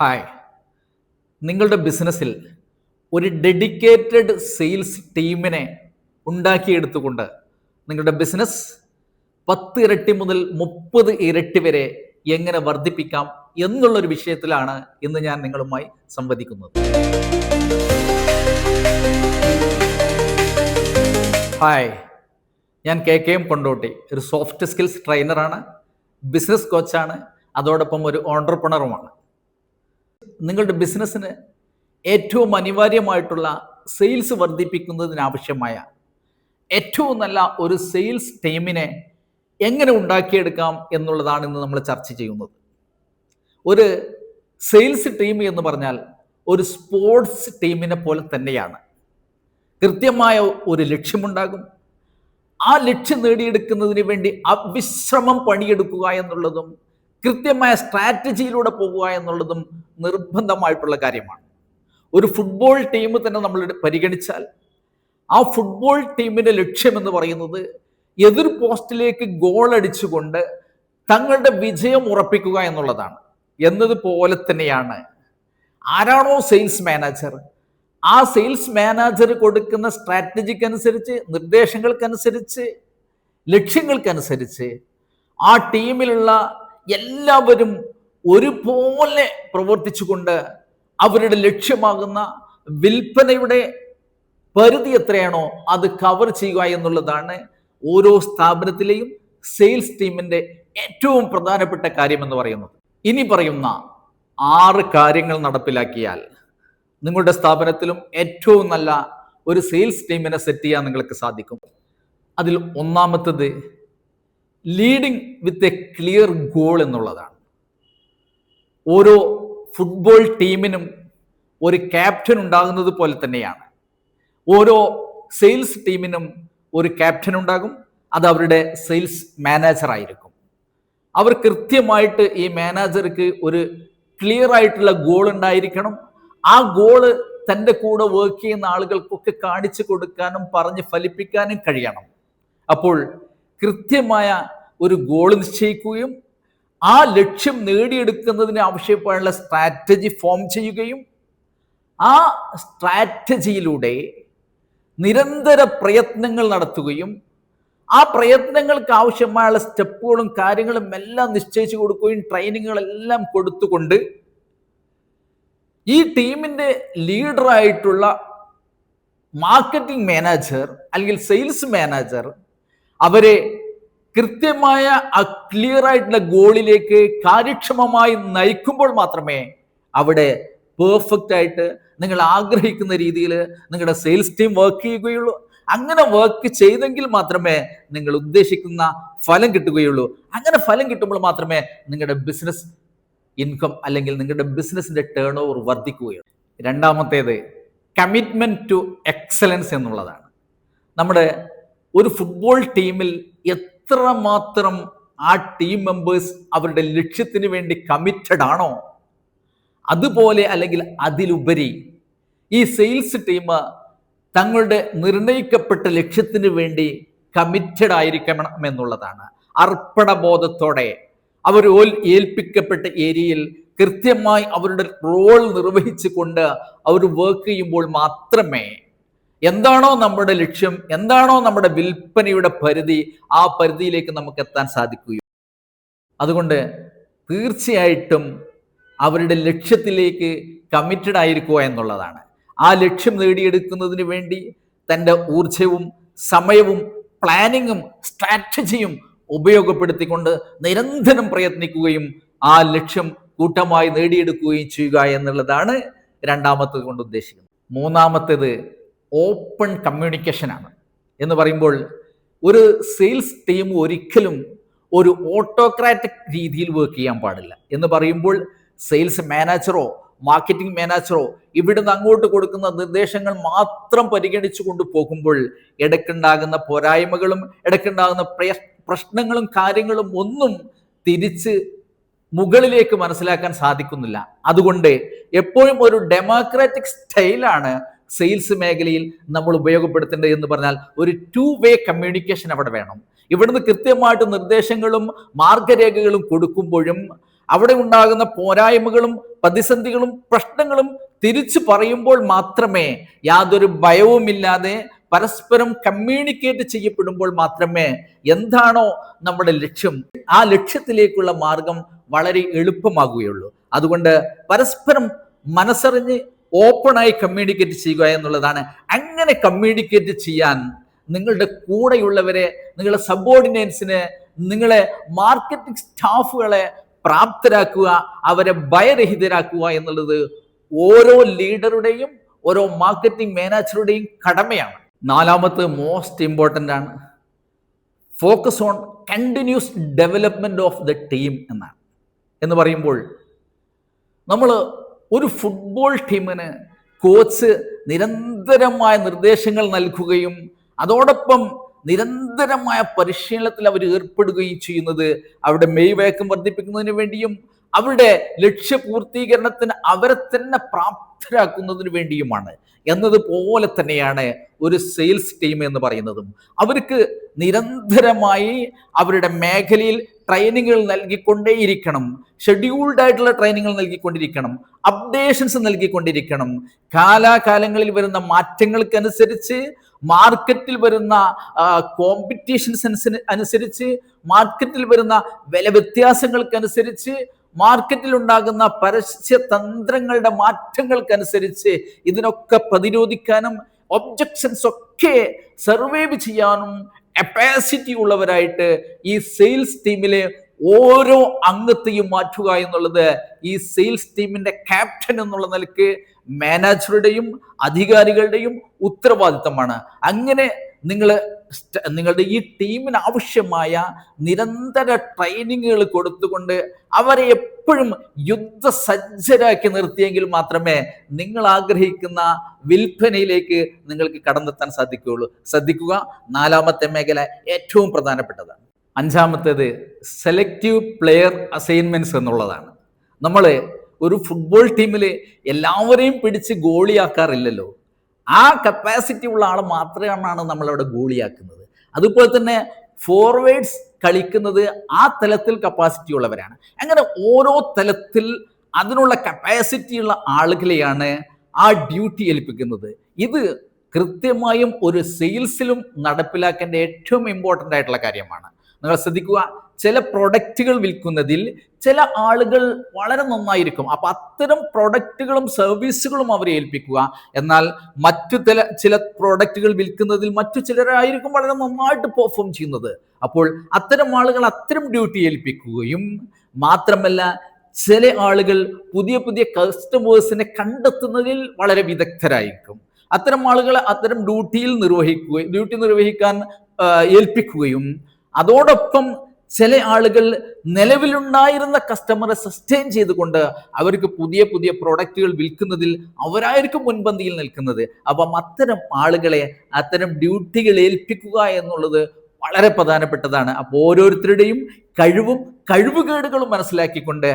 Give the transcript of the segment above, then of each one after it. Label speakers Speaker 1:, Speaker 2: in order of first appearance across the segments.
Speaker 1: Hi നിങ്ങളുടെ ബിസിനസ്സിൽ ഒരു ഡെഡിക്കേറ്റഡ് സെയിൽസ് ടീമിനെ ഉണ്ടാക്കിയെടുത്തുകൊണ്ട് നിങ്ങളുടെ ബിസിനസ് പത്ത് ഇരട്ടി മുതൽ മുപ്പത് ഇരട്ടി വരെ എങ്ങനെ വർദ്ധിപ്പിക്കാം എന്നുള്ളൊരു വിഷയത്തിലാണ് ഇന്ന് ഞാൻ നിങ്ങളുമായി സംവദിക്കുന്നത്. ഹായ് ഞാൻ കെ കെ എം കൊണ്ടോട്ടി ഒരു സോഫ്റ്റ് സ്കിൽസ് ട്രെയിനറാണ് ബിസിനസ് കോച്ചാണ് അതോടൊപ്പം ഒരു ഓണ്ടർപ്രണറുമാണ് നിങ്ങളുടെ ബിസിനസ്സിന് ഏറ്റവും അനിവാര്യമായിട്ടുള്ള സെയിൽസ് വർദ്ധിപ്പിക്കുന്നതിനാവശ്യമായ ഏറ്റവും നല്ല ഒരു സെയിൽസ് ടീമിനെ എങ്ങനെ ഉണ്ടാക്കിയെടുക്കാം എന്നുള്ളതാണ് ഇന്ന് നമ്മൾ ചർച്ച ചെയ്യുന്നത്. ഒരു സെയിൽസ് ടീം എന്ന് പറഞ്ഞാൽ ഒരു സ്പോർട്സ് ടീമിനെ പോലെ തന്നെയാണ്. കൃത്യമായ ഒരു ലക്ഷ്യമുണ്ടാകും. ആ ലക്ഷ്യം നേടിയെടുക്കുന്നതിന് വേണ്ടി അവിശ്രമം പണിയെടുക്കുക എന്നുള്ളതും കൃത്യമായ സ്ട്രാറ്റജിയിലൂടെ പോകുക എന്നുള്ളതും നിർബന്ധമായിട്ടുള്ള കാര്യമാണ്. ഒരു ഫുട്ബോൾ ടീം തന്നെ നമ്മൾ പരിഗണിച്ചാൽ ആ ഫുട്ബോൾ ടീമിന്റെ ലക്ഷ്യമെന്ന് പറയുന്നത് എതിർ പോസ്റ്റിലേക്ക് ഗോൾ അടിച്ചുകൊണ്ട് തങ്ങളുടെ വിജയം ഉറപ്പിക്കുക എന്നുള്ളതാണ്. എന്നതുപോലെ തന്നെയാണ് ആരാണോ സെയിൽസ് മാനേജർ ആ സെയിൽസ് മാനേജർ കൊടുക്കുന്ന സ്ട്രാറ്റജിക്ക് അനുസരിച്ച് നിർദ്ദേശങ്ങൾക്കനുസരിച്ച് ലക്ഷ്യങ്ങൾക്കനുസരിച്ച് ആ ടീമിലുള്ള എല്ലാവരും ഒരുപോലെ പ്രവർത്തിച്ചുകൊണ്ട് അവരുടെ ലക്ഷ്യമാകുന്ന വിൽപ്പനയുടെ പരിധി എത്രയാണോ അത് കവർ ചെയ്യുക എന്നുള്ളതാണ് ഓരോ സ്ഥാപനത്തിലെയും സെയിൽസ് ടീമിന്റെ ഏറ്റവും പ്രധാനപ്പെട്ട കാര്യം എന്ന് പറയുന്നത്. ഇനി പറയുന്ന ആറ് കാര്യങ്ങൾ നടപ്പിലാക്കിയാൽ നിങ്ങളുടെ സ്ഥാപനത്തിലും ഏറ്റവും നല്ല ഒരു സെയിൽസ് ടീമിനെ സെറ്റ് ചെയ്യാൻ നിങ്ങൾക്ക് സാധിക്കും. അതിൽ ഒന്നാമത്തത് leading with a clear goal എന്നുള്ളതാണ്. ഓരോ ഫുട്ബോൾ ടീമിനും ഒരു ക്യാപ്റ്റൻ ഉണ്ടാകുന്നത് പോലെ തന്നെയാണ്. ഓരോ സെയിൽസ് ടീമിനും ഒരു ക്യാപ്റ്റൻ ഉണ്ടാകും അത് അവരുടെ സെയിൽസ് മാനേജർ ആയിരിക്കും. അവർ കൃത്യമായിട്ട് ഈ മാനേജർക്ക് ഒരു ക്ലിയർ ആയിട്ടുള്ള ഗോൾ ഉണ്ടായിരിക്കണം. ആ ഗോൾ തന്റെ കൂടെ വർക്ക് ചെയ്യുന്ന ആളുകൾക്കൊക്കെ കാണിച്ചു കൊടുക്കാനും പറഞ്ഞ് ഫലിപ്പിക്കാനും കഴിയണം. അപ്പോൾ കൃത്യമായ ഒരു ഗോൾ നിശ്ചയിക്കുകയും ആ ലക്ഷ്യം നേടിയെടുക്കുന്നതിന് ആവശ്യപ്പെടാനുള്ള സ്ട്രാറ്റജി ഫോം ചെയ്യുകയും ആ സ്ട്രാറ്റജിയിലൂടെ നിരന്തര പ്രയത്നങ്ങൾ നടത്തുകയും ആ പ്രയത്നങ്ങൾക്ക് ആവശ്യമായുള്ള സ്റ്റെപ്പുകളും കാര്യങ്ങളും എല്ലാം നിശ്ചയിച്ചു കൊടുക്കുകയും ട്രെയിനിങ്ങുകളെല്ലാം കൊടുത്തുകൊണ്ട് ഈ ടീമിന്റെ ലീഡറായിട്ടുള്ള മാർക്കറ്റിംഗ് മാനേജർ അല്ലെങ്കിൽ സെയിൽസ് മാനേജർ അവരെ കൃത്യമായ ക്ലിയർ ആയിട്ടുള്ള ഗോളിലേക്ക് കാര്യക്ഷമമായി നയിക്കുമ്പോൾ മാത്രമേ അവിടെ പെർഫെക്റ്റ് ആയിട്ട് നിങ്ങൾ ആഗ്രഹിക്കുന്ന രീതിയിൽ നിങ്ങളുടെ സെയിൽസ് ടീം വർക്ക് ചെയ്യുകയുള്ളൂ. അങ്ങനെ വർക്ക് ചെയ്തെങ്കിൽ മാത്രമേ നിങ്ങൾ ഉദ്ദേശിക്കുന്ന ഫലം കിട്ടുകയുള്ളൂ. അങ്ങനെ ഫലം കിട്ടുമ്പോൾ മാത്രമേ നിങ്ങളുടെ ബിസിനസ് ഇൻകം അല്ലെങ്കിൽ നിങ്ങളുടെ ബിസിനസിന്റെ ടേൺ ഓവർ വർദ്ധിക്കുകയുള്ളൂ. രണ്ടാമത്തേത് കമ്മിറ്റ്മെന്റ് ടു എക്സലൻസ് എന്നുള്ളതാണ്. നമ്മുടെ ഒരു ഫുട്ബോൾ ടീമിൽ എത്രമാത്രം ആ ടീം മെമ്പേഴ്സ് അവരുടെ ലക്ഷ്യത്തിന് വേണ്ടി കമ്മിറ്റഡ് ആണോ? അതുപോലെ അല്ലെങ്കിൽ അതിലുപരി ഈ സെയിൽസ് ടീം തങ്ങളുടെ നിർണയിക്കപ്പെട്ട ലക്ഷ്യത്തിന് വേണ്ടി കമ്മിറ്റഡ് ആയിരിക്കണം എന്നുള്ളതാണ്. അർപ്പണബോധത്തോടെ അവർ ഏൽപ്പിക്കപ്പെട്ട ഏരിയയിൽ കൃത്യമായി അവരുടെ റോൾ നിർവഹിച്ചുകൊണ്ട് അവർ വർക്ക് ചെയ്യുമ്പോൾ മാത്രമേ എന്താണോ നമ്മുടെ ലക്ഷ്യം എന്താണോ നമ്മുടെ വിൽപ്പനയുടെ പരിധി ആ പരിധിയിലേക്ക് നമുക്ക് എത്താൻ സാധിക്കുകയും. അതുകൊണ്ട് തീർച്ചയായിട്ടും അവരുടെ ലക്ഷ്യത്തിലേക്ക് കമ്മിറ്റഡ് ആയിരിക്കുക എന്നുള്ളതാണ്. ആ ലക്ഷ്യം നേടിയെടുക്കുന്നതിന് വേണ്ടി തന്റെ ഊർജവും സമയവും പ്ലാനിങ്ങും സ്ട്രാറ്റജിയും ഉപയോഗപ്പെടുത്തിക്കൊണ്ട് നിരന്തരം പ്രയത്നിക്കുകയും ആ ലക്ഷ്യം കൂട്ടമായി നേടിയെടുക്കുകയും ചെയ്യുക എന്നുള്ളതാണ് രണ്ടാമത്തത് കൊണ്ട് ഉദ്ദേശിക്കുന്നത്. മൂന്നാമത്തേത് ഓപ്പൺ കമ്മ്യൂണിക്കേഷനാണ്. എന്ന് പറയുമ്പോൾ ഒരു സെയിൽസ് ടീം ഒരിക്കലും ഒരു ഓട്ടോക്രാറ്റിക് രീതിയിൽ വർക്ക് ചെയ്യാൻ പാടില്ല. എന്ന് പറയുമ്പോൾ സെയിൽസ് മാനേജറോ മാർക്കറ്റിംഗ് മാനേജറോ ഇവിടുന്ന് അങ്ങോട്ട് കൊടുക്കുന്ന നിർദ്ദേശങ്ങൾ മാത്രം പരിഗണിച്ചു കൊണ്ട് പോകുമ്പോൾ ഇടയ്ക്കുണ്ടാകുന്ന പോരായ്മകളും ഇടയ്ക്കുണ്ടാകുന്ന പ്രശ്നങ്ങളും കാര്യങ്ങളും ഒന്നും തിരിച്ച് മുകളിലേക്ക് മനസ്സിലാക്കാൻ സാധിക്കുന്നില്ല. അതുകൊണ്ട് എപ്പോഴും ഒരു ഡെമോക്രാറ്റിക് സ്റ്റൈലാണ് സെയിൽസ് മേഖലയിൽ നമ്മൾ ഉപയോഗപ്പെടുത്തേണ്ടത് എന്ന് പറഞ്ഞാൽ ഒരു ടു വേ കമ്മ്യൂണിക്കേഷൻ അവിടെ വേണം. ഇവിടുന്ന് കൃത്യമായിട്ട് നിർദ്ദേശങ്ങളും മാർഗരേഖകളും കൊടുക്കുമ്പോഴും അവിടെ ഉണ്ടാകുന്ന പോരായ്മകളും പ്രതിസന്ധികളും പ്രശ്നങ്ങളും തിരിച്ചു പറയുമ്പോൾ മാത്രമേ യാതൊരു ഭയവുമില്ലാതെ പരസ്പരം കമ്മ്യൂണിക്കേറ്റ് ചെയ്യപ്പെടുമ്പോൾ മാത്രമേ എന്താണോ നമ്മുടെ ലക്ഷ്യം ആ ലക്ഷ്യത്തിലേക്കുള്ള മാർഗം വളരെ എളുപ്പമാകുകയുള്ളൂ. അതുകൊണ്ട് പരസ്പരം മനസ്സറിഞ്ഞ് ഓപ്പണായി കമ്മ്യൂണിക്കേറ്റ് ചെയ്യുക എന്നുള്ളതാണ്. അങ്ങനെ കമ്മ്യൂണിക്കേറ്റ് ചെയ്യാൻ നിങ്ങളുടെ കൂടെയുള്ളവരെ നിങ്ങളുടെ സബോർഡിനേറ്റ്സിനെ നിങ്ങളെ മാർക്കറ്റിംഗ് സ്റ്റാഫുകളെ പ്രാപ്തരാക്കുക അവരെ ഭയരഹിതരാക്കുക എന്നുള്ളത് ഓരോ ലീഡറുടെയും ഓരോ മാർക്കറ്റിംഗ് മാനേജറുടെയും കടമയാണ്. നാലാമത്തെ മോസ്റ്റ് ഇമ്പോർട്ടന്റ് ആണ്. Focus on continuous development of the team എന്നാണ്. എന്ന് പറയുമ്പോൾ നമ്മൾ ഒരു ഫുട്ബോൾ ടീമിന് കോച്ച് നിരന്തരമായ നിർദ്ദേശങ്ങൾ നൽകുകയും അതോടൊപ്പം നിരന്തരമായ പരിശീലനത്തിൽ അവർ ഏർപ്പെടുകയും ചെയ്യുന്നത് അവരുടെ മെയ്വേക്കം വർദ്ധിപ്പിക്കുന്നതിന് വേണ്ടിയും അവരുടെ ലക്ഷ്യപൂർത്തീകരണത്തിന് അവരെ തന്നെ പ്രാപ്തരാക്കുന്നതിന് വേണ്ടിയുമാണ്. എന്നതുപോലെ തന്നെയാണ് ഒരു സെയിൽസ് ടീം എന്ന് പറയുന്നതും. അവർക്ക് നിരന്തരമായി അവരുടെ മേഖലയിൽ ട്രെയിനിങ്ങുകൾ നൽകിക്കൊണ്ടേയിരിക്കണം. ഷെഡ്യൂൾഡ് ആയിട്ടുള്ള ട്രെയിനിങ്ങുകൾ നൽകിക്കൊണ്ടിരിക്കണം. അപ്ഡേഷൻസ് നൽകിക്കൊണ്ടിരിക്കണം. കാലാകാലങ്ങളിൽ വരുന്ന മാറ്റങ്ങൾക്കനുസരിച്ച് മാർക്കറ്റിൽ വരുന്ന കോമ്പറ്റീഷൻസ് അനുസരിച്ച് മാർക്കറ്റിൽ വരുന്ന വില വ്യത്യാസങ്ങൾക്കനുസരിച്ച് മാർക്കറ്റിൽ ഉണ്ടാകുന്ന പരസ്യ തന്ത്രങ്ങളുടെ മാറ്റങ്ങൾക്കനുസരിച്ച് ഇതിനൊക്കെ പ്രതിരോധിക്കാനും ഒബ്ജക്ഷൻസ് ഒക്കെ സർവൈവ് ചെയ്യാനും കപ്പാസിറ്റി ഉള്ളവരായിട്ട് ഈ സെയിൽസ് ടീമിലെ ഓരോ അംഗത്തെയും മാറ്റുക എന്നുള്ളത് ഈ സെയിൽസ് ടീമിന്റെ ക്യാപ്റ്റൻ എന്നുള്ള നിലയ്ക്ക് മാനേജറുടെയും അധികാരികളുടെയും ഉത്തരവാദിത്തമാണ്. അങ്ങനെ നിങ്ങൾ നിങ്ങളുടെ ഈ ടീമിന് ആവശ്യമായ നിരന്തര ട്രെയിനിങ്ങുകൾ കൊടുത്തുകൊണ്ട് അവരെ എപ്പോഴും യുദ്ധസജ്ജരാക്കി നിർത്തിയെങ്കിൽ മാത്രമേ നിങ്ങൾ ആഗ്രഹിക്കുന്ന വിൽപ്പനയിലേക്ക് നിങ്ങൾക്ക് കടന്നെത്താൻ സാധിക്കുകയുള്ളൂ. ശ്രദ്ധിക്കുക നാലാമത്തെ മേഖല ഏറ്റവും പ്രധാനപ്പെട്ടതാണ്. അഞ്ചാമത്തേത് സെലക്റ്റീവ് പ്ലെയർ അസൈൻമെന്റ്സ് എന്നുള്ളതാണ്. നമ്മൾ ഒരു ഫുട്ബോൾ ടീമിൽ എല്ലാവരെയും പിടിച്ച് ഗോളിയാക്കാറില്ലല്ലോ. ആ കപ്പാസിറ്റി ഉള്ള ആൾ മാത്രമാണ് നമ്മളവിടെ ഗോളിയാക്കുന്നത്. അതുപോലെ തന്നെ ഫോർവേഡ്സ് കളിക്കുന്നത് ആ തലത്തിൽ കപ്പാസിറ്റി ഉള്ളവരാണ്. അങ്ങനെ ഓരോ തലത്തിൽ അതിനുള്ള കപ്പാസിറ്റി ഉള്ള ആളുകളെയാണ് ആ ഡ്യൂട്ടി ഏൽപ്പിക്കുന്നത്. ഇത് കൃത്യമായും ഒരു സെയിൽസിലും നടപ്പിലാക്കേണ്ട ഏറ്റവും ഇമ്പോർട്ടന്റ് ആയിട്ടുള്ള കാര്യമാണ്. നിങ്ങൾ ശ്രദ്ധിക്കുക ചില പ്രൊഡക്റ്റുകൾ വിൽക്കുന്നതിൽ ചില ആളുകൾ വളരെ നന്നായിരിക്കും. അപ്പൊ അത്തരം പ്രൊഡക്റ്റുകളും സർവീസുകളും അവരെ ഏൽപ്പിക്കുക. എന്നാൽ മറ്റു ചില ചില പ്രൊഡക്റ്റുകൾ വിൽക്കുന്നതിൽ മറ്റു ചിലരായിരിക്കും വളരെ നന്നായിട്ട് പെർഫോം ചെയ്യുന്നത്. അപ്പോൾ അത്തരം ആളുകൾ അത്തരം ഡ്യൂട്ടി ഏൽപ്പിക്കുകയും മാത്രമല്ല ചില ആളുകൾ പുതിയ പുതിയ കസ്റ്റമേഴ്സിനെ കണ്ടെത്തുന്നതിൽ വളരെ വിദഗ്ധരായിരിക്കും. അത്തരം ആളുകളെ അത്തരം ഡ്യൂട്ടിയിൽ നിർവഹിക്കുകയും ഡ്യൂട്ടി നിർവഹിക്കാൻ ഏൽപ്പിക്കുകയും അതോടൊപ്പം ചില ആളുകൾ നിലവിലുണ്ടായിരുന്ന കസ്റ്റമറെ സസ്റ്റെയിൻ ചെയ്തുകൊണ്ട് അവർക്ക് പുതിയ പുതിയ പ്രോഡക്റ്റുകൾ വിൽക്കുന്നതിൽ അവരായിരിക്കും മുൻപന്തിയിൽ നിൽക്കുന്നത്. അപ്പം അത്തരം ആളുകളെ അത്തരം ഡ്യൂട്ടികൾ ഏൽപ്പിക്കുക എന്നുള്ളത് വളരെ പ്രധാനപ്പെട്ടതാണ്. അപ്പോൾ ഓരോരുത്തരുടെയും കഴിവും കഴിവുകേടുകളും മനസ്സിലാക്കിക്കൊണ്ട്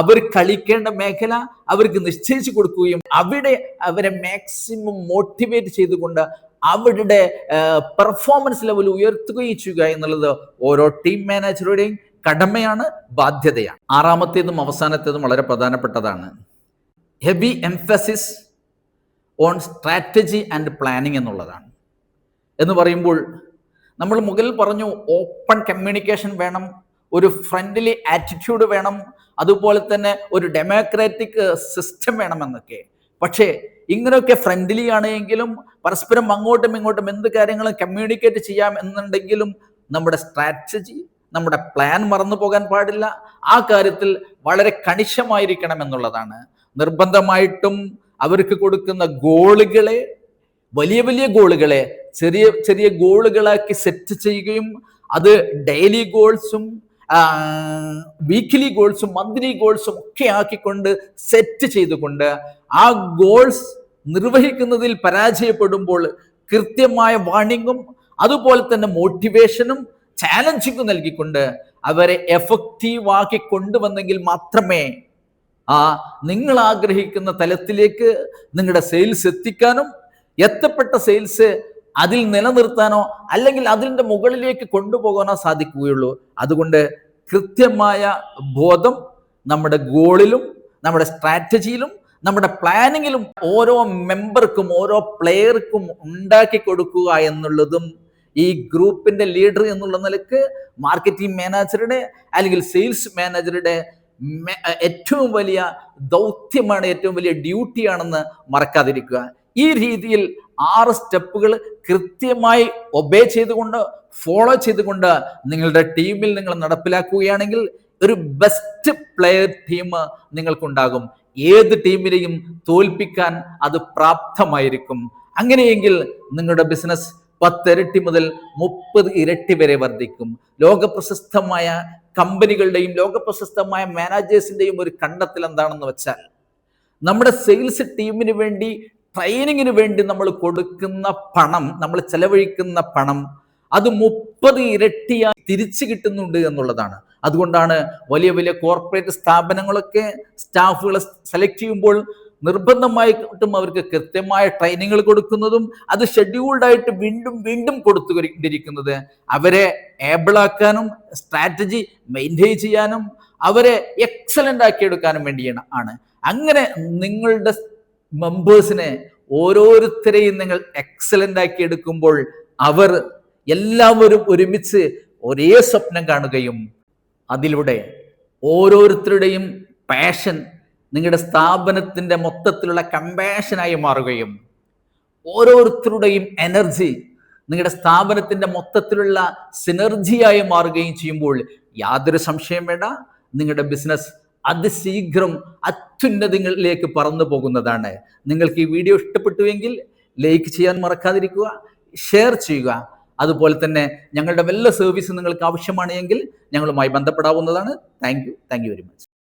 Speaker 1: അവർ കളിക്കേണ്ട മേഖല അവർക്ക് നിശ്ചയിച്ചു കൊടുക്കുകയും അവിടെ അവരെ മാക്സിമം മോട്ടിവേറ്റ് ചെയ്തുകൊണ്ട് അവരുടെ പെർഫോമൻസ് ലെവൽ ഉയർത്തുകയും ചെയ്യുക എന്നുള്ളത് ഓരോ ടീം മാനേജറുടെയും കടമയാണ് ബാധ്യതയാണ്. ആറാമത്തേതും അവസാനത്തേതും വളരെ പ്രധാനപ്പെട്ടതാണ്. Heavy emphasis on strategy and planning എന്നുള്ളതാണ്. എന്ന് പറയുമ്പോൾ നമ്മൾ മുകളിൽ പറഞ്ഞു ഓപ്പൺ കമ്മ്യൂണിക്കേഷൻ വേണം ഒരു ഫ്രണ്ട്ലി ആറ്റിറ്റ്യൂഡ് വേണം അതുപോലെ തന്നെ ഒരു ഡെമോക്രാറ്റിക് സിസ്റ്റം വേണമെന്നൊക്കെ. പക്ഷേ ഇങ്ങനെയൊക്കെ ഫ്രണ്ട്ലി ആണെങ്കിലും പരസ്പരം അങ്ങോട്ടും ഇങ്ങോട്ടും എന്ത് കാര്യങ്ങളും കമ്മ്യൂണിക്കേറ്റ് ചെയ്യാം എന്നുണ്ടെങ്കിലും നമ്മുടെ സ്ട്രാറ്റജി നമ്മുടെ പ്ലാൻ മറന്നു പോകാൻ പാടില്ല. ആ കാര്യത്തിൽ വളരെ കണിശമായിരിക്കണം എന്നുള്ളതാണ്. നിർബന്ധമായിട്ടും അവർക്ക് കൊടുക്കുന്ന ഗോളുകളെ വലിയ വലിയ ഗോളുകളെ ചെറിയ ചെറിയ ഗോളുകളാക്കി സെറ്റ് ചെയ്യുകയും അത് ഡെയിലി ഗോൾസും വീക്ക്ലി ഗോൾസും മന്ത്ലി ഗോൾസും ഒക്കെ ആക്കിക്കൊണ്ട് സെറ്റ് ചെയ്തുകൊണ്ട് ആ ഗോൾസ് നിർവഹിക്കുന്നതിൽ പരാജയപ്പെടുമ്പോൾ കൃത്യമായ വാണിങ്ങും അതുപോലെ തന്നെ മോട്ടിവേഷനും ചാലഞ്ചിങ്ങും നൽകിക്കൊണ്ട് അവരെ എഫക്റ്റീവ് ആക്കി കൊണ്ടുവന്നെങ്കിൽ മാത്രമേ ആ നിങ്ങൾ ആഗ്രഹിക്കുന്ന തലത്തിലേക്ക് നിങ്ങളുടെ സെയിൽസ് എത്തിക്കാനും എത്തപ്പെട്ട സെയിൽസ് അതിൽ നിലനിർത്താനോ അല്ലെങ്കിൽ അതിന്റെ മുകളിലേക്ക് കൊണ്ടുപോകാനോ സാധിക്കുകയുള്ളൂ. അതുകൊണ്ട് കൃത്യമായ ബോധം നമ്മുടെ ഗോളിലും നമ്മുടെ സ്ട്രാറ്റജിയിലും നമ്മുടെ പ്ലാനിങ്ങിലും ഓരോ മെമ്പർക്കും ഓരോ പ്ലെയർക്കും ഉണ്ടാക്കി കൊടുക്കുക എന്നുള്ളതും ഈ ഗ്രൂപ്പിന്റെ ലീഡർ എന്നുള്ള നിലയ്ക്ക് മാർക്കറ്റിംഗ് മാനേജറുടെ അല്ലെങ്കിൽ സെയിൽസ് മാനേജറുടെ ഏറ്റവും വലിയ ദൗത്യമാണ് ഏറ്റവും വലിയ ഡ്യൂട്ടിയാണെന്ന് മറക്കാതിരിക്കുക. ഈ രീതിയിൽ ആറ് സ്റ്റെപ്പുകൾ കൃത്യമായി ഒബേ ചെയ്തുകൊണ്ട് ഫോളോ ചെയ്തുകൊണ്ട് നിങ്ങളുടെ ടീമിൽ നിങ്ങൾ നടപ്പിലാക്കുകയാണെങ്കിൽ ഒരു ബെസ്റ്റ് പ്ലെയർ ടീം നിങ്ങൾക്കുണ്ടാകും. ഏത് ടീമിനെയും തോൽപ്പിക്കാൻ അത് പ്രാപ്തമായിരിക്കും. അങ്ങനെയെങ്കിൽ നിങ്ങളുടെ ബിസിനസ് പത്തിരട്ടി മുതൽ മുപ്പത് ഇരട്ടി വരെ വർദ്ധിക്കും. ലോകപ്രശസ്തമായ കമ്പനികളുടെയും ലോകപ്രശസ്തമായ മാനേജേഴ്സിന്റെയും ഒരു കണ്ടെത്തൽ എന്താണെന്ന് വെച്ചാൽ നമ്മുടെ സെയിൽസ് ടീമിന് വേണ്ടി ട്രെയിനിങ്ങിന് വേണ്ടി നമ്മൾ കൊടുക്കുന്ന പണം നമ്മൾ ചെലവഴിക്കുന്ന പണം അത് മുപ്പത് ഇരട്ടിയായി തിരിച്ചു കിട്ടുന്നുണ്ട് എന്നുള്ളതാണ്. അതുകൊണ്ടാണ് വലിയ വലിയ കോർപ്പറേറ്റ് സ്ഥാപനങ്ങളൊക്കെ സ്റ്റാഫുകളെ സെലക്ട് ചെയ്യുമ്പോൾ നിർബന്ധമായിട്ടും അവർക്ക് കൃത്യമായ ട്രെയിനിങ്ങൾ കൊടുക്കുന്നതും അത് ഷെഡ്യൂൾഡായിട്ട് വീണ്ടും വീണ്ടും കൊടുത്തുകൊണ്ടിരിക്കുന്നത്. അവരെ ഏബിളാക്കാനും സ്ട്രാറ്റജി മെയിന്റെയിൻ ചെയ്യാനും അവരെ എക്സലന്റ് ആക്കിയെടുക്കാനും വേണ്ടിയാണ്. ആണ്. അങ്ങനെ നിങ്ങളുടെ മെമ്പേഴ്സിനെ ഓരോരുത്തരെയും നിങ്ങൾ എക്സലന്റ് ആക്കി എടുക്കുമ്പോൾ അവർ എല്ലാവരും ഒരുമിച്ച് ഒരേ സ്വപ്നം കാണുകയും അതിലൂടെ ഓരോരുത്തരുടെയും പാഷൻ നിങ്ങളുടെ സ്ഥാപനത്തിന്റെ മൊത്തത്തിലുള്ള കമ്പാഷനായി മാറുകയും ഓരോരുത്തരുടെയും എനർജി നിങ്ങളുടെ സ്ഥാപനത്തിന്റെ മൊത്തത്തിലുള്ള സിനർജിയായി മാറുകയും ചെയ്യുമ്പോൾ യാതൊരു സംശയം വേണ്ട. നിങ്ങളുടെ ബിസിനസ് അതിശീഘ്രം അത്യുന്നതങ്ങളിലേക്ക് പറന്നു പോകുന്നതാണ്. നിങ്ങൾക്ക് ഈ വീഡിയോ ഇഷ്ടപ്പെട്ടുവെങ്കിൽ ലൈക്ക് ചെയ്യാൻ മറക്കാതിരിക്കുക ഷെയർ ചെയ്യുക. അതുപോലെ തന്നെ ഞങ്ങളുടെ വല്ല സർവീസ് നിങ്ങൾക്ക് ആവശ്യമാണ് എങ്കിൽ ഞങ്ങളുമായി ബന്ധപ്പെടാവുന്നതാണ്. Thank you thank you very much